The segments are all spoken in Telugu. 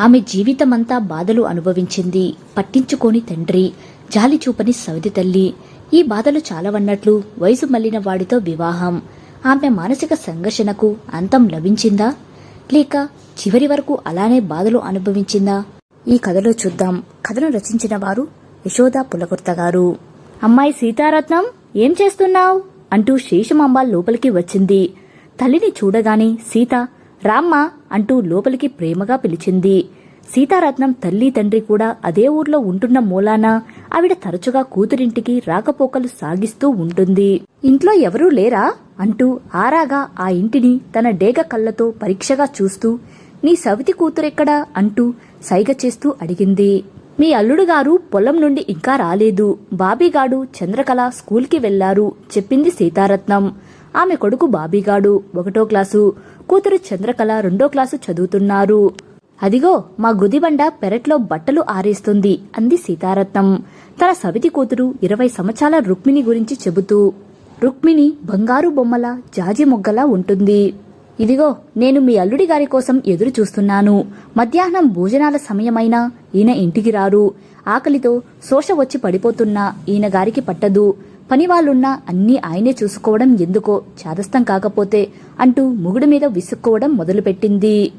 ఆమె జీవితమంతా బాధలు అనుభవించింది. పట్టించుకోని తండ్రి జాలి చూపని తల్లి. ఈ బాధలు చాలవన్నట్లు వయసు మళ్ళిన వాడితో వివాహం. ఆమె మానసిక సంఘర్షణకు అంతం లభించిందా? లేక చివరి వరకు అలానే బాధలు అనుభవించిందా? ఈ కథలో చూద్దాం. కథను రచించిన వారు యశోద పులకుర్త గారు. అమ్మాయి సీతారత్నం ఏం చేస్తున్నావ్? అంటూ శేషమాంబ లోపలికి వచ్చింది. తల్లిని చూడగానే సీత రామ్మా అంటూ లోపలికి ప్రేమగా పిలిచింది. సీతారత్నం తల్లి తండ్రి కూడా అదే ఊర్లో ఉంటున్న మూలాన ఆవిడ తరచుగా కూతురింటికి రాకపోకలు సాగిస్తూ ఉంటుంది. ఇంట్లో ఎవరూ లేరా? అంటూ ఆరాగా ఆ ఇంటిని తన డేగ కళ్ళతో పరీక్షగా చూస్తూ నీ సవితి కూతురెక్కడా? అంటూ సైగ చేస్తూ అడిగింది. మీ అల్లుడు గారు పొలం నుండి ఇంకా రాలేదు. బాబీగాడు చంద్రకళ స్కూల్కి వెళ్ళారు చెప్పింది సీతారత్నం. ఆమె కొడుకు బాబీగాడు. ఒకటో క్లాసు. కూతురు చంద్రకళ రెండో క్లాసు చదువుతున్నారు. అదిగో మా గుదిబండ పెరట్లో బట్టలు ఆరేస్తుంది అంది సీతారత్నం. తన సవితి కూతురు ఇరవై సంవత్సరాల రుక్మిణి గురించి చెబుతూ రుక్మిణి బంగారు బొమ్మల జాజి మొగ్గలా ఉంటుంది. ఇదిగో నేను మీ అల్లుడి గారి కోసం ఎదురు చూస్తున్నాను. మధ్యాహ్నం భోజనాల సమయమైనా ఈయన ఇంటికి రారు. ఆకలితో శోష వచ్చి పడిపోతున్నా ఈయన గారికి పట్టదు. పనివాళ్ళున్నా అన్నీ ఆయనే చూసుకోవడం ఎందుకో చాదస్తం కాకపోతే అంటూ ముగుడు మీద విసుక్కోవడం మొదలుపెట్టింది.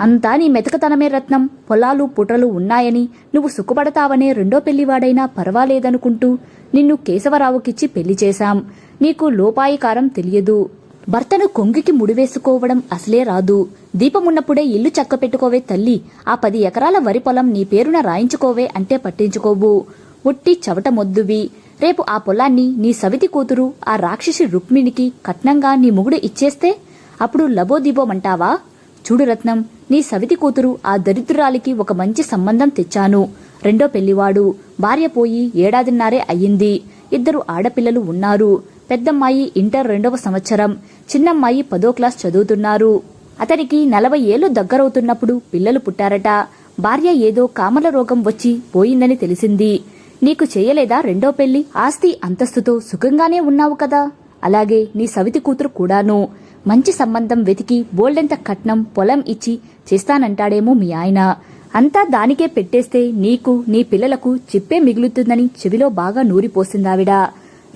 అంతా నీ మెతకతనమే రత్నం. పొలాలు పుట్రలు ఉన్నాయని నువ్వు సుఖపడతావనే రెండో పెళ్ళివాడైనా పర్వాలేదనుకుంటూ నిన్ను కేశవరావుకిచ్చి పెళ్ళి చేశాం. నీకు లోపాయికారం తెలియదు. భర్తను కొంగికి ముడివేసుకోవడం అసలే రాదు. దీపమున్నప్పుడే ఇల్లు చక్కపెట్టుకోవే తల్లి. ఆ పది ఎకరాల వరి పొలం నీ పేరున రాయించుకోవే అంటే పట్టించుకోవు. ఉట్టి చవట మొద్దువి రేపు ఆ పొలాన్ని నీ సవితి కూతురు ఆ రాక్షసి రుక్మిణికి కట్నంగా నీ మొగుడు ఇచ్చేస్తే అప్పుడు లబోదిబోమంటావా? చూడు రత్నం నీ సవితి కూతురు ఆ దరిద్రురాలికి ఒక మంచి సంబంధం తెచ్చాను. రెండో పెళ్ళివాడు భార్య పోయి ఏడాదిన్నరే అయ్యింది. ఇద్దరు ఆడపిల్లలు ఉన్నారు. పెద్దమ్మాయి ఇంటర్ రెండవ సంవత్సరం. చిన్నమ్మాయి పదో క్లాస్ చదువుతున్నారు. అతనికి నలభై ఏళ్ళు దగ్గరవుతున్నప్పుడు పిల్లలు పుట్టారట. భార్య ఏదో కామల రోగం వచ్చి పోయిందని తెలిసింది. నీకు చేయలేదా రెండో పెళ్ళి ఆస్తి అంతస్తుతో సుఖంగానే ఉన్నావు కదా. అలాగే నీ సవితి కూతురు కూడాను. మంచి సంబంధం వెతికి బోల్డెంత కట్నం పొలం ఇచ్చి చేస్తానంటాడేమో మీ ఆయన. అంతా దానికే పెట్టేస్తే నీకు నీ పిల్లలకు చిప్పే మిగులుతుందని చెవిలో బాగా నూరిపోసిందావిడ.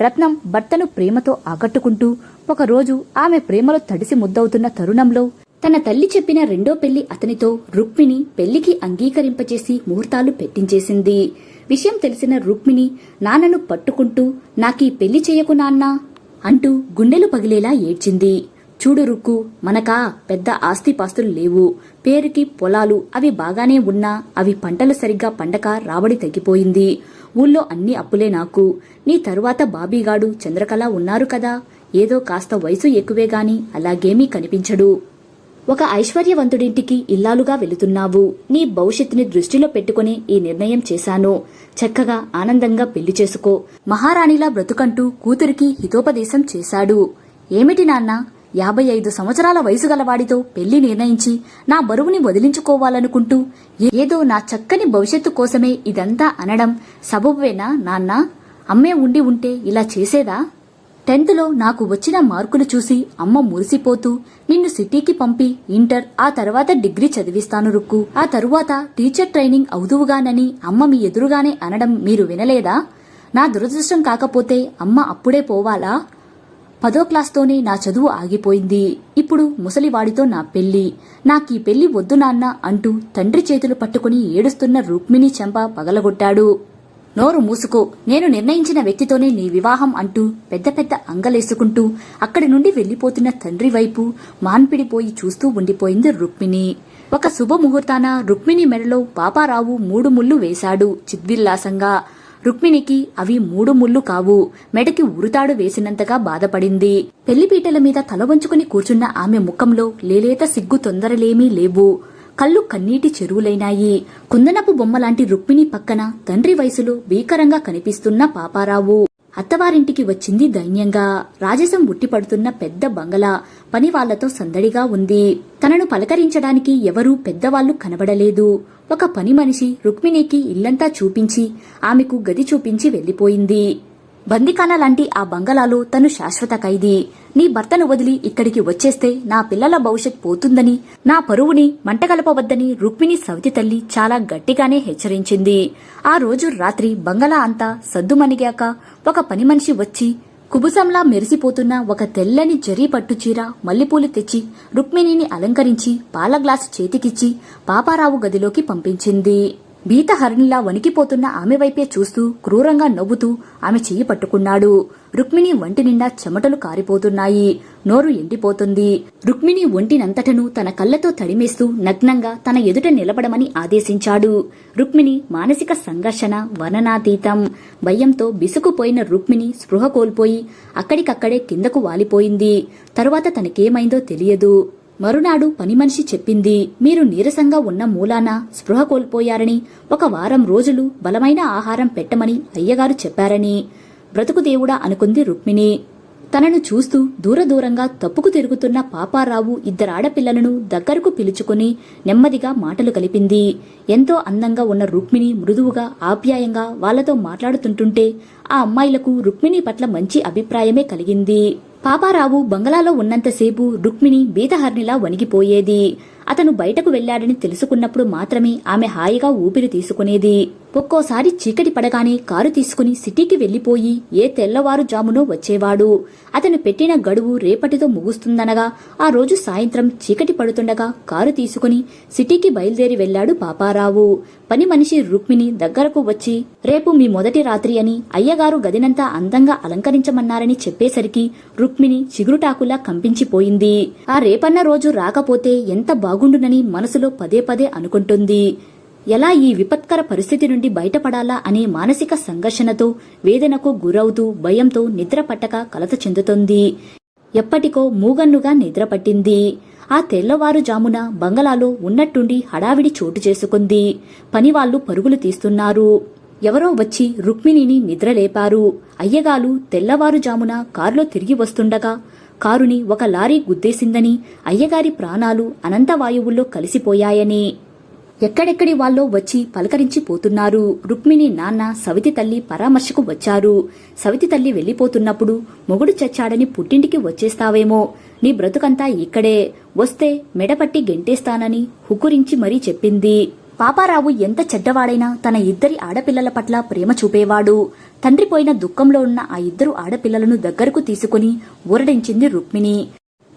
రత్నం భర్తను ప్రేమతో ఆకట్టుకుంటూ ఒకరోజు ఆమె ప్రేమలో తడిసి ముద్దవుతున్న తరుణంలో తన తల్లి చెప్పిన రెండో పెళ్ళి అతనితో రుక్మిణి పెళ్ళికి అంగీకరింపచేసి ముహూర్తాలు పెట్టించేసింది. విషయం తెలిసిన రుక్మిణి నాన్నను పట్టుకుంటూ నాకీ పెళ్ళి చేయకు నాన్నా అంటూ గుండెలు పగిలేలా ఏడ్చింది. చూడు రుక్కు మనకా పెద్ద ఆస్తిపాస్తులు లేవు. పేరుకి పొలాలు అవి బాగానే ఉన్నా అవి పంటలు సరిగ్గా పండక రాబడి తగ్గిపోయింది. ఊళ్ళో అన్ని అప్పులే నాకు. నీ తరువాత బాబీగాడు చంద్రకళ ఉన్నారు కదా. ఏదో కాస్త వయసు ఎక్కువే గాని అలాగేమీ కనిపించడు. ఒక ఐశ్వర్యవంతుడింటికి ఇల్లాలుగా వెళుతున్నావు. నీ భవిష్యత్తుని దృష్టిలో పెట్టుకుని ఈ నిర్ణయం చేశాను. చక్కగా ఆనందంగా పెళ్ళి చేసుకో. మహారాణిలా బ్రతుకంటూ కూతురికి హితోపదేశం చేశాడు. ఏమిటి నాన్న? యాభై ఐదు సంవత్సరాల వయసు గలవాడితో పెళ్ళి నిర్ణయించి నా బరువుని వదిలించుకోవాలనుకుంటూ ఏదో నా చక్కని భవిష్యత్తు కోసమే ఇదంతా అనడం సబబువేనా నాన్న? అమ్మే ఉండి ఉంటే ఇలా చేసేదా? టెన్త్లో నాకు వచ్చిన మార్కులు చూసి అమ్మ మురిసిపోతూ నిన్ను సిటీకి పంపి ఇంటర్ ఆ తర్వాత డిగ్రీ చదివిస్తాను రుక్కు. ఆ తరువాత టీచర్ ట్రైనింగ్ అవుదువుగానని అమ్మ మీ ఎదురుగానే అనడం మీరు వినలేదా? నా దురదృష్టం కాకపోతే అమ్మ అప్పుడే పోవాలా? పదో క్లాస్తోనే నా చదువు ఆగిపోయింది. ఇప్పుడు ముసలివాడితో నా పెళ్ళి నాకీ పెళ్ళి వద్దు నాన్న అంటూ తండ్రి చేతులు పట్టుకుని ఏడుస్తున్న రుక్మిణి చెంప పగలగొట్టాడు. నోరు మూసుకో. నేను నిర్ణయించిన వ్యక్తితోనే నీ వివాహం అంటూ పెద్ద పెద్ద అంగలేసుకుంటూ అక్కడి నుండి వెళ్ళిపోతున్న తండ్రి వైపు మాన్పిడిపోయి చూస్తూ ఉండిపోయింది రుక్మిణి. ఒక శుభముహూర్తాన రుక్మిణి మెడలో పాపారావు మూడు ముళ్ళు వేశాడు చిద్విల్లాసంగా. రుక్మిణికి అవి మూడు ముళ్ళు కావు. మెడకి ఉరుతాడు వేసినంతగా బాధపడింది. పెళ్ళిపీటల మీద తల వంచుకుని కూర్చున్న ఆమె ముఖంలో లేలేత సిగ్గు తొందరలేమీ లేవు. కళ్ళు కన్నీటి చెరువులైనాయి. కుందనపు బొమ్మలాంటి రుక్మిణి పక్కన తండ్రి వయసులో భీకరంగా కనిపిస్తున్న పాపారావు. అత్తవారింటికి వచ్చింది దైన్యంగా. రాజసం ఉట్టిపడుతున్న పెద్ద బంగళా పనివాళ్ళతో సందడిగా ఉంది. తనను పలకరించడానికి ఎవరూ పెద్దవాళ్ళు కనబడలేదు. ఒక పని మనిషి రుక్మిణికి ఇల్లంతా చూపించి ఆమెకు గది చూపించి వెళ్ళిపోయింది బందికాన లాంటి ఆ బంగళాలో తను శాశ్వత ఖైదీ. నీ భర్తను వదిలి ఇక్కడికి వచ్చేస్తే నా పిల్లల భవిష్యత్ పోతుందని నా పరువుని మంటగలపవద్దని రుక్మిణి సవితి తల్లి చాలా గట్టిగానే హెచ్చరించింది. ఆ రోజు రాత్రి బంగళా అంతా సద్దుమణిగాక ఒక పని మనిషి వచ్చి కుబుసంలా మెరిసిపోతున్న ఒక తెల్లని జరీ పట్టుచీర మల్లెపూలు తెచ్చి రుక్మిణిని అలంకరించి పాల గ్లాసు చేతికిచ్చి పాపారావు గదిలోకి పంపించింది. భీతహరిణిలా వణికిపోతున్న ఆమె వైపే చూస్తూ క్రూరంగా నవ్వుతూ ఆమె చెయ్యి పట్టుకున్నాడు. రుక్మిణి వంటి నిండా చెమటలు కారిపోతున్నాయి. నోరు ఎండిపోతుంది. రుక్మిణి ఒంటినంతటను తన కళ్ళతో తడిమేస్తూ నగ్నంగా తన ఎదుట నిలబడమని ఆదేశించాడు. రుక్మిణి మానసిక సంఘర్షణ వర్ణనాతీతం భయంతో బిసుకుపోయిన రుక్మిణి స్పృహ కోల్పోయి అక్కడికక్కడే కిందకు వాలిపోయింది. తరువాత తనకేమైందో తెలియదు. మరునాడు పని మనిషి చెప్పింది మీరు నీరసంగా ఉన్న మూలాన స్పృహ కోల్పోయారని ఒక వారం రోజులు బలమైన ఆహారం పెట్టమని అయ్యగారు చెప్పారని బ్రతుకు దేవుడా అనుకుంది రుక్మిణి. తనను చూస్తూ దూరదూరంగా తప్పుకు తిరుగుతున్న పాపారావు ఇద్దరాడపిల్లలను దగ్గరకు పిలుచుకుని నెమ్మదిగా మాటలు కలిపింది. ఎంతో అందంగా ఉన్న రుక్మిణి మృదువుగా ఆప్యాయంగా వాళ్ళతో మాట్లాడుతుంటుంటే ఆ అమ్మాయిలకు రుక్మిణి పట్ల మంచి అభిప్రాయమే కలిగింది. పాపారావు బంగళాలో ఉన్నంతసేపు రుక్మిణి బీతహర్నిలా వణిగిపోయేది. అతను బయటకు వెళ్ళాడని తెలుసుకున్నప్పుడు మాత్రమే ఆమె హాయిగా ఊపిరి తీసుకునేది. ఒక్కోసారి చీకటి పడగానే కారు తీసుకుని సిటీకి వెళ్ళిపోయి ఏ తెల్లవారుజామునో వచ్చేవాడు. అతను పెట్టిన గడువు రేపటితో ముగుస్తుందనగా ఆ రోజు సాయంత్రం చీకటి పడుతుండగా కారు తీసుకుని సిటీకి బయలుదేరి వెళ్ళాడు పాపారావు. పని మనిషి రుక్మిణి దగ్గరకు వచ్చి రేపు మీ మొదటి రాత్రి అని అయ్యగారు గదినంతా అందంగా అలంకరించమన్నారని చెప్పేసరికి రుక్మిణి చిగురుటాకులా కంపించిపోయింది. ఆ రేపన్న రోజు రాకపోతే ఎంత బాగుండునని మనసులో పదే పదే అనుకుంటుంది. ఎలా ఈ విపత్కర పరిస్థితి నుండి బయటపడాలా అనే మానసిక సంఘర్షణతో వేదనకు గురవుతూ భయంతో నిద్ర పట్టక కలత చెందుతోంది. ఎప్పటికో మూగన్నుగా నిద్రపట్టింది ఆ తెల్లవారుజామున బంగళాలో ఉన్నట్టుండి హడావిడి చోటు చేసుకుంది. పనివాళ్ళు పరుగులు తీస్తున్నారు. ఎవరో వచ్చి రుక్మిణిని నిద్రలేపారు. అయ్యగాలు తెల్లవారుజామున కారులో తిరిగి వస్తుండగా కారుని ఒక లారీ గుద్దేసిందని అయ్యగారి ప్రాణాలు అనంతవాయువుల్లో కలిసిపోయాయని. ఎక్కడెక్కడి వాళ్ళో వచ్చి పలకరించి పోతున్నారు. రుక్మిణి నాన్న సవితి తల్లి పరామర్శకు వచ్చారు. సవితి తల్లి వెళ్ళిపోతున్నప్పుడు మొగుడు చచ్చాడని పుట్టింటికి వచ్చేస్తావేమో. నీ బ్రతుకంతా ఇక్కడే. వస్తే మెడపట్టి గెంటేస్తానని హుకురించి మరీ చెప్పింది. పాపారావు ఎంత చెడ్డవాడైనా తన ఇద్దరి ఆడపిల్లల పట్ల ప్రేమ చూపేవాడు. తండ్రిపోయిన దుఃఖంలో ఉన్న ఆ ఇద్దరు ఆడపిల్లలను దగ్గరకు తీసుకుని ఊరడించింది రుక్మిణి.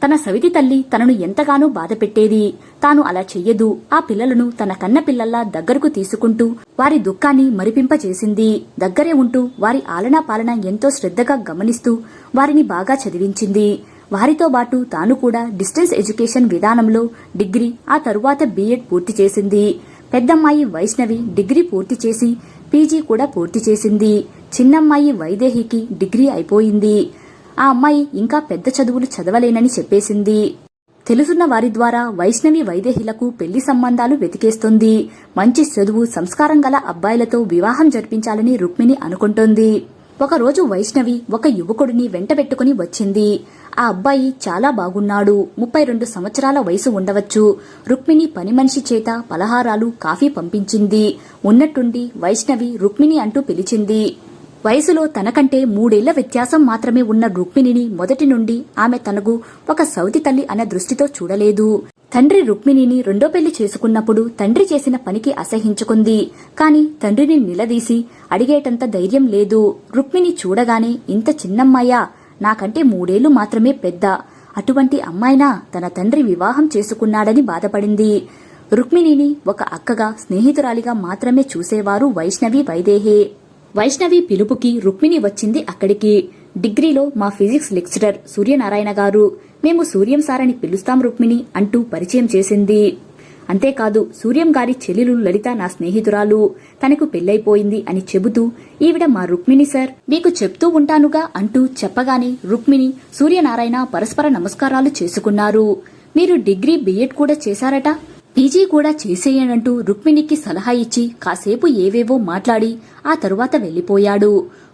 తన సవితి తల్లి తనను ఎంతగానో బాధపెట్టేది. తాను అలా చెయ్యదు. ఆ పిల్లలను తన కన్న పిల్లల్లా దగ్గరకు తీసుకుంటూ వారి దుఃఖాన్ని మరిపింపచేసింది దగ్గరే ఉంటూ వారి ఆలనా పాలన ఎంతో శ్రద్ధగా గమనిస్తూ వారిని బాగా చదివించింది. వారితో పాటు తాను కూడా డిస్టెన్స్ ఎడ్యుకేషన్ విధానంలో డిగ్రీ ఆ తరువాత బీఎడ్ పూర్తి చేసింది. పెద్దమ్మాయి వైష్ణవి డిగ్రీ పూర్తి చేసి పీజీ కూడా పూర్తి చేసింది. చిన్నమ్మాయి వైదేహికి డిగ్రీ అయిపోయింది. ఆ అమ్మాయి ఇంకా పెద్ద చదువులు చదవలేనని చెప్పేసింది. తెలుసున్న వారి ద్వారా వైష్ణవి వైదేహిలకు పెళ్ళి సంబంధాలు వెతికేస్తుంది. మంచి చదువు సంస్కారం గల అబ్బాయిలతో వివాహం జరిపించాలని రుక్మిణి అనుకుంటోంది. ఒకరోజు వైష్ణవి ఒక యువకుడిని వెంటబెట్టుకుని వచ్చింది. ఆ అబ్బాయి చాలా బాగున్నాడు. ముప్పై రెండు సంవత్సరాల వయసు ఉండవచ్చు. రుక్మిణి పని మనిషి చేత పలహారాలు కాఫీ పంపించింది. ఉన్నట్టుండి వైష్ణవి రుక్మిణి అంటూ పిలిచింది. వయసులో తనకంటే మూడేళ్ళ వ్యత్యాసం మాత్రమే ఉన్న రుక్మిణిని మొదటి నుండి ఆమె తనకు ఒక సౌతి తల్లి అనే దృష్టితో చూడలేదు. తండ్రి రుక్మిణిని రెండో పెళ్ళి చేసుకున్నప్పుడు తండ్రి చేసిన పనికి అసహించుకుంది. కాని తండ్రిని నిలదీసి అడిగేటంత ధైర్యం లేదు. రుక్మిణి చూడగానే ఇంత చిన్నమ్మాయా? నాకంటే మూడేళ్ళు మాత్రమే పెద్ద. అటువంటి అమ్మాయినా తన తండ్రి వివాహం చేసుకున్నాడని బాధపడింది. రుక్మిణిని ఒక అక్కగా స్నేహితురాలిగా మాత్రమే చూసేవారు వైష్ణవి వైదేహే. వైష్ణవి పిలుపుకి రుక్మిణి వచ్చింది అక్కడికి. డిగ్రీలో మా ఫిజిక్స్ లెక్చరర్ సూర్యనారాయణ గారు. మేము సూర్యం సారని పిలుస్తాం రుక్మిణి అంటూ పరిచయం చేసింది. అంతేకాదు సూర్యం గారి చెల్లెలు లలిత నా స్నేహితురాలు. తనకు పెళ్ళైపోయింది అని చెబుతూ ఈవిడ మా రుక్మిణి సార్. మీకు చెప్తూ ఉంటానుగా అంటూ చెప్పగానే రుక్మిణి సూర్యనారాయణ పరస్పర నమస్కారాలు చేసుకున్నారు. మీరు డిగ్రీ బీఎడ్ కూడా చేశారట? పీజీ కూడా చేసేయనంటూ రుక్మిణికి సలహా ఇచ్చి కాసేపు ఏవేవో మాట్లాడి ఆ తరువాత వెళ్ళిపోయాడు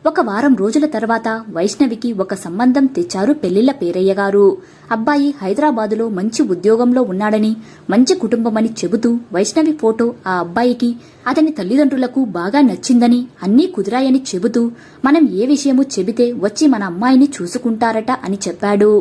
ఒక వారం రోజుల తర్వాత వైష్ణవికి ఒక సంబంధం తెచ్చారు పెళ్ళిళ్ళ పేరయ్య గారు. అబ్బాయి హైదరాబాదులో మంచి ఉద్యోగంలో ఉన్నాడని మంచి కుటుంబమని చెబుతూ వైష్ణవి ఫోటో ఆ అబ్బాయికి అతని తల్లిదండ్రులకు బాగా నచ్చిందని అన్నీ కుదిరాయని చెబుతూ మనం ఏ విషయము చెబితే వచ్చి మన అమ్మాయిని చూసుకుంటారట అని చెప్పాడు.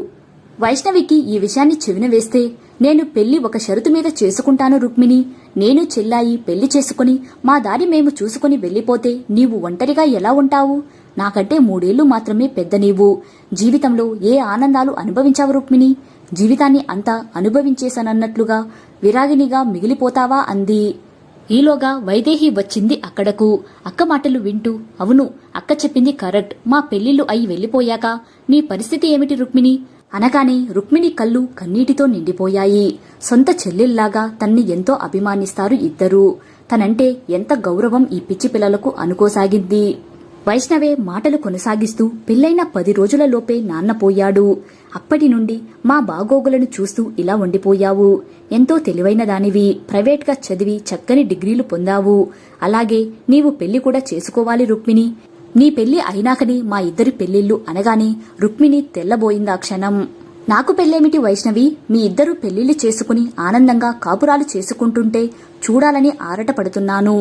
వైష్ణవికి ఈ విషయాన్ని చెవిన వేస్తే నేను పెళ్ళి ఒక షరతు మీద చేసుకుంటాను రుక్మిణి. నేను చెల్లాయి పెళ్ళి చేసుకుని మా దారి మేము చూసుకుని వెళ్ళిపోతే నీవు ఒంటరిగా ఎలా ఉంటావు? నాకంటే మూడేళ్ళు మాత్రమే పెద్ద నీవు. జీవితంలో ఏ ఆనందాలు అనుభవించావు రుక్మిణి? జీవితాన్ని అంతా అనుభవించేశానన్నట్లుగా విరాగినిగా మిగిలిపోతావా అంది. ఈలోగా వైదేహి వచ్చింది అక్కడకు. అక్క మాటలు వింటూ అవును అక్క చెప్పింది కరెక్ట్. మా పెళ్ళిళ్ళు అయి వెళ్ళిపోయాక నీ పరిస్థితి ఏమిటి రుక్మిణి? అనగానే రుక్మిణి కళ్ళు కన్నీటితో నిండిపోయాయి. సొంత చెల్లెల్లాగా తన్ని ఎంతో అభిమానిస్తారు ఇద్దరూ. తనంటే ఎంత గౌరవం ఈ పిచ్చి పిల్లలకు అనుకోసాగింది. వైష్ణవే మాటలు కొనసాగిస్తూ పెళ్ళైన పది రోజులలోపే నాన్న పోయాడు. అప్పటి నుండి మా బాగోగులను చూస్తూ ఇలా ఉండిపోయావు. ఎంతో తెలివైన దానివి. ప్రైవేట్గా చదివి చక్కని డిగ్రీలు పొందావు. అలాగే నీవు పెళ్ళి కూడా చేసుకోవాలి రుక్మిణి. నీ పెళ్ళి అయినాకని మా ఇద్దరి పెళ్ళిళ్ళు అనగానే రుక్మిణి తెల్లబోయిందా క్షణం. నాకు పెళ్ళేమిటి వైష్ణవి? మీ ఇద్దరు పెళ్ళిళ్ళు చేసుకుని ఆనందంగా కాపురాలు చేసుకుంటుంటే చూడాలని ఆరటపడుతున్నాను.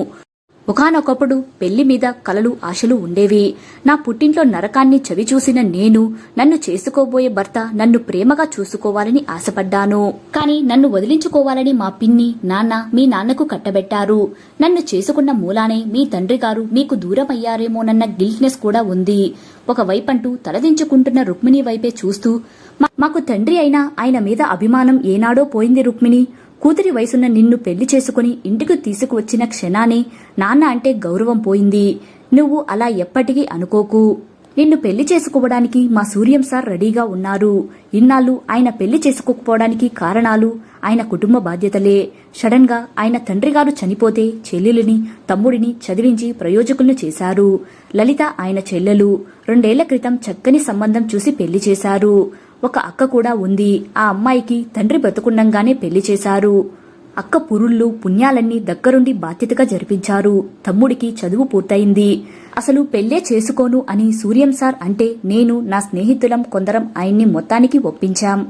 ఒకనొకప్పుడు పెళ్ళి మీద కలలు ఆశలు ఉండేవి. నా పుట్టింట్లో నరకాన్ని చవిచూసిన నేను నన్ను చేసుకోబోయే భర్త నన్ను ప్రేమగా చూసుకోవాలని ఆశపడ్డాను. కాని నన్ను వదిలించుకోవాలని మా పిన్ని నాన్న మీ నాన్నకు కట్టబెట్టారు. నన్ను చేసుకున్న మూలానే మీ తండ్రి గారు మీకు దూరం అయ్యారేమోనన్న గిల్ట్నెస్ కూడా ఉంది. ఒకవైపంటూ తలదించుకుంటున్న రుక్మిణి వైపే చూస్తూ మాకు తండ్రి అయినా ఆయన మీద అభిమానం ఏనాడో పోయింది రుక్మిణి. కూతురి వయసున్న నిన్ను పెళ్ళి చేసుకుని ఇంటికి తీసుకువచ్చిన క్షణానే నాన్న అంటే గౌరవం పోయింది. నువ్వు అలా ఎప్పటికీ అనుకోకు. నిన్ను పెళ్ళి చేసుకోవడానికి మా సూర్యం సార్ రెడీగా ఉన్నారు. ఇన్నాళ్ళు ఆయన పెళ్ళి చేసుకోకపోవడానికి కారణాలు ఆయన కుటుంబ బాధ్యతలే. సడన్గా ఆయన తండ్రి గారు చనిపోతే చెల్లెలిని తమ్ముడిని చదివించి ప్రయోజకులను చేశారు. లలిత ఆయన చెల్లెలు. రెండేళ్ళ క్రితం చక్కని సంబంధం చూసి పెళ్ళి చేశారు. ఒక అక్క కూడా ఉంది. ఆ అమ్మాయికి తండ్రి బ్రతుకుండంగానే పెళ్ళి చేశారు. అక్క పురుళ్ళు పుణ్యాలన్నీ దగ్గరుండి బాధ్యతగా జరిపించారు. తమ్ముడికి చదువు పూర్తయింది. అసలు పెళ్ళే చేసుకోను అని సూర్యం సార్ అంటే నేను నా స్నేహితులం కొందరం ఆయన్ని మొత్తానికి ఒప్పించాం.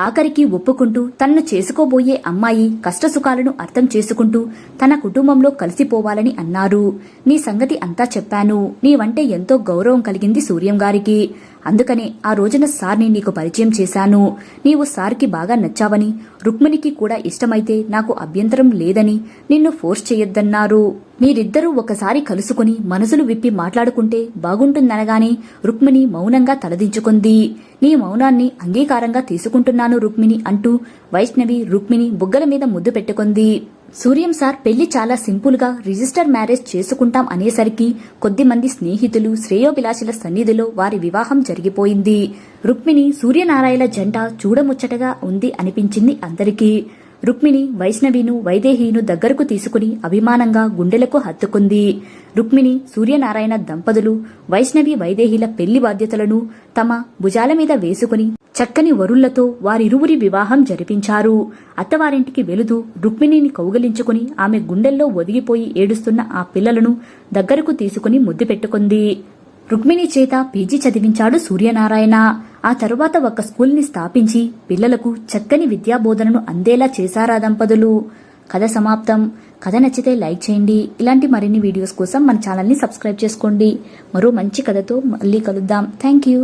ఆఖరికి ఒప్పుకుంటూ తన్ను చేసుకోబోయే అమ్మాయి కష్టసుఖాలను అర్థం చేసుకుంటూ తన కుటుంబంలో కలిసిపోవాలని అన్నారు. నీ సంగతి అంతా చెప్పాను. నీవంటే ఎంతో గౌరవం కలిగింది సూర్యం గారికి. అందుకనే ఆ రోజున సార్ని నీకు పరిచయం చేశాను. నీవు సార్కి బాగా నచ్చావని రుక్మిణికి కూడా ఇష్టమైతే నాకు అభ్యంతరం లేదని నిన్ను ఫోర్స్ చేయొద్దన్నారు. మీరిద్దరూ ఒకసారి కలుసుకుని మనసులు విప్పి మాట్లాడుకుంటే బాగుంటుందనగానే రుక్మిణి మౌనంగా తలదించుకుంది. నీ మౌనాన్ని అంగీకారంగా తీసుకుంటున్నాను రుక్మిణి అంటూ వైష్ణవి రుక్మిణి బుగ్గల మీద ముద్దు పెట్టుకుంది. సూర్యం సార్ పెళ్ళి చాలా సింపుల్గా రిజిస్టర్ మ్యారేజ్ చేసుకుంటాం అనేసరికి కొద్దిమంది స్నేహితులు శ్రేయోభిలాషుల సన్నిధిలో వారి వివాహం జరిగిపోయింది. రుక్మిణి సూర్యనారాయణ జంట చూడముచ్చటగా ఉంది అనిపించింది అందరికీ. రుక్మిణి వైష్ణవిను వైదేహీను దగ్గరకు తీసుకుని అభిమానంగా గుండెలకు హత్తుకుంది. రుక్మిణి సూర్యనారాయణ దంపతులు వైష్ణవి వైదేహీల పెళ్ళి బాధ్యతలను తమ భుజాల మీద వేసుకుని చక్కని వరుళ్ళతో వారిరువురి వివాహం జరిపించారు. అత్తవారింటికి వెళుతూ రుక్మిణిని కౌగలించుకుని ఆమె గుండెల్లో ఒదిగిపోయి ఏడుస్తున్న ఆ పిల్లలను దగ్గరకు తీసుకుని ముద్దు పెట్టుకుంది. రుక్మిణి చేత పీజీ చదివించాడు సూర్యనారాయణ. ఆ తరువాత ఒక స్కూల్ని స్థాపించి పిల్లలకు చక్కని విద్యాబోధనను అందేలా చేశారా దంపతులు? కథ సమాప్తం. కథ నచ్చితే లైక్ చేయండి. ఇలాంటి మరిన్ని వీడియోస్ కోసం మన ఛానల్ని సబ్స్క్రైబ్ చేసుకోండి. మరో మంచి కథతో మళ్ళీ కలుద్దాం. Thank you